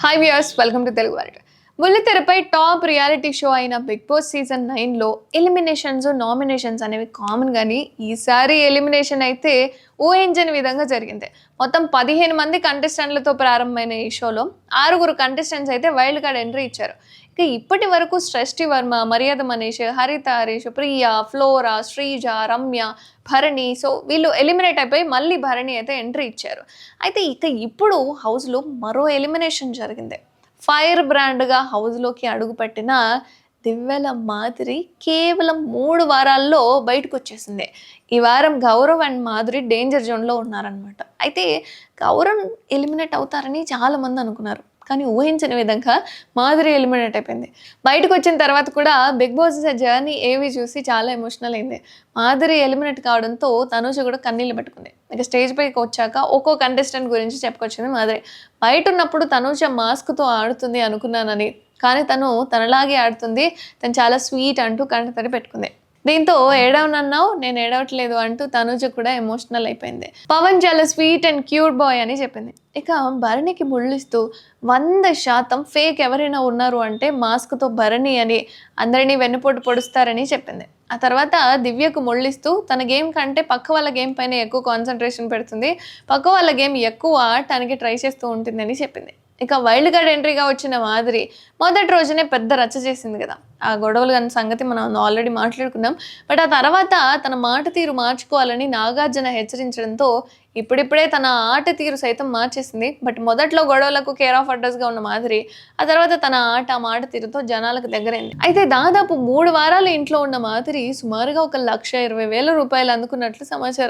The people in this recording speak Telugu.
hi viewers welcome to Telugu వారి బుల్లితెరపై టాప్ రియాలిటీ షో అయిన బిగ్ బాస్ సీజన్ నైన్లో ఎలిమినేషన్స్ నామినేషన్స్ అనేవి కామన్ కానీ ఈసారి ఎలిమినేషన్ అయితే ఊహించని విధంగా జరిగింది. మొత్తం పదిహేను మంది కంటెస్టెంట్లతో ప్రారంభమైన ఈ షోలో ఆరుగురు కంటెస్టెంట్స్ అయితే వైల్డ్ కార్డ్ ఎంట్రీ ఇచ్చారు. ఇక ఇప్పటి వరకు సృష్టి వర్మ మర్యాద మనీష్ హరిత హరీష్ ప్రియ ఫ్లోరా శ్రీజ రమ్య భరణి సో వీళ్ళు ఎలిమినేట్ అయిపోయి మళ్ళీ భరణి అయితే ఎంట్రీ ఇచ్చారు. అయితే ఇక ఇప్పుడు హౌస్లో మరో ఎలిమినేషన్ జరిగింది. ఫైర్ బ్రాండ్గా హౌస్లోకి అడుగుపెట్టిన దివ్యల మాదిరి కేవలం మూడు వారాల్లో బయటకు వచ్చేసింది ఈ వారం గౌరవ్ అండ్ మాధురి డేంజర్ జోన్లో ఉన్నారనమాట అయితే గౌరవ్ ఎలిమినేట్ అవుతారని చాలామంది అనుకున్నారు. కానీ ఊహించని విధంగా మాధురి ఎలిమినేట్ అయిపోయింది. బయటకు వచ్చిన తర్వాత కూడా బిగ్ బాస్ జర్నీ ఏవి చూసి చాలా ఎమోషనల్ అయింది. మాధురి ఎలిమినేట్ కావడంతో తనుజ కూడా కన్నీళ్ళు పెట్టుకుంది. ఇక స్టేజ్ పైకి వచ్చాక ఒక్కో కంటెస్టెంట్ గురించి చెప్పుకొచ్చింది మాధురి బయట ఉన్నప్పుడు తనుజ మాస్క్తో ఆడుతుంది అనుకున్నానని కానీ తను తనలాగే ఆడుతుంది తను చాలా స్వీట్ అంటూ కంటతడి పెట్టుకుంది. దీంతో ఏడవనన్నావు నేను ఏడవట్లేదు అంటూ తనుజ కూడా ఎమోషనల్ అయిపోయింది. పవన్ చాలా స్వీట్ అండ్ క్యూట్ బాయ్ అని చెప్పింది. ఇక భరణికి ముళ్ళిస్తూ వంద శాతం ఫేక్ ఎవరైనా ఉన్నారు అంటే మాస్క్తో భరణి అని అందరినీ వెన్నుపోటు పొడుస్తారని చెప్పింది. ఆ తర్వాత దివ్యకు ముళ్ళిస్తూ తన గేమ్ కంటే పక్క వాళ్ళ గేమ్ పైన ఎక్కువ కాన్సన్ట్రేషన్ పెడుతుంది. పక్క వాళ్ళ గేమ్ ఎక్కువ ఆడటానికి ట్రై చేస్తూ ఉంటుందని చెప్పింది. ఇక వైల్డ్ కార్డ్ ఎంట్రీగా వచ్చిన మాదిరి మొదటి రోజునే పెద్ద రచ్చ చేసింది కదా. ఆ గొడవలు కానీ సంగతి మనం ఆల్రెడీ మాట్లాడుకున్నాం. బట్ ఆ తర్వాత తన మాట తీరు మార్చుకోవాలని నాగార్జున హెచ్చరించడంతో ఇప్పుడిప్పుడే తన ఆట తీరు సైతం మార్చేసింది. బట్ మొదట్లో గొడవలకు కేర్ ఆఫ్ అడ్రస్గా ఉన్న మాదిరి ఆ తర్వాత తన ఆట మాట తీరుతో జనాలకు దగ్గరైంది. అయితే దాదాపు మూడు వారాలు ఇంట్లో ఉన్న మాదిరి సుమారుగా ఒక లక్ష ఇరవై వేల రూపాయలు అందుకున్నట్లు సమాచారం.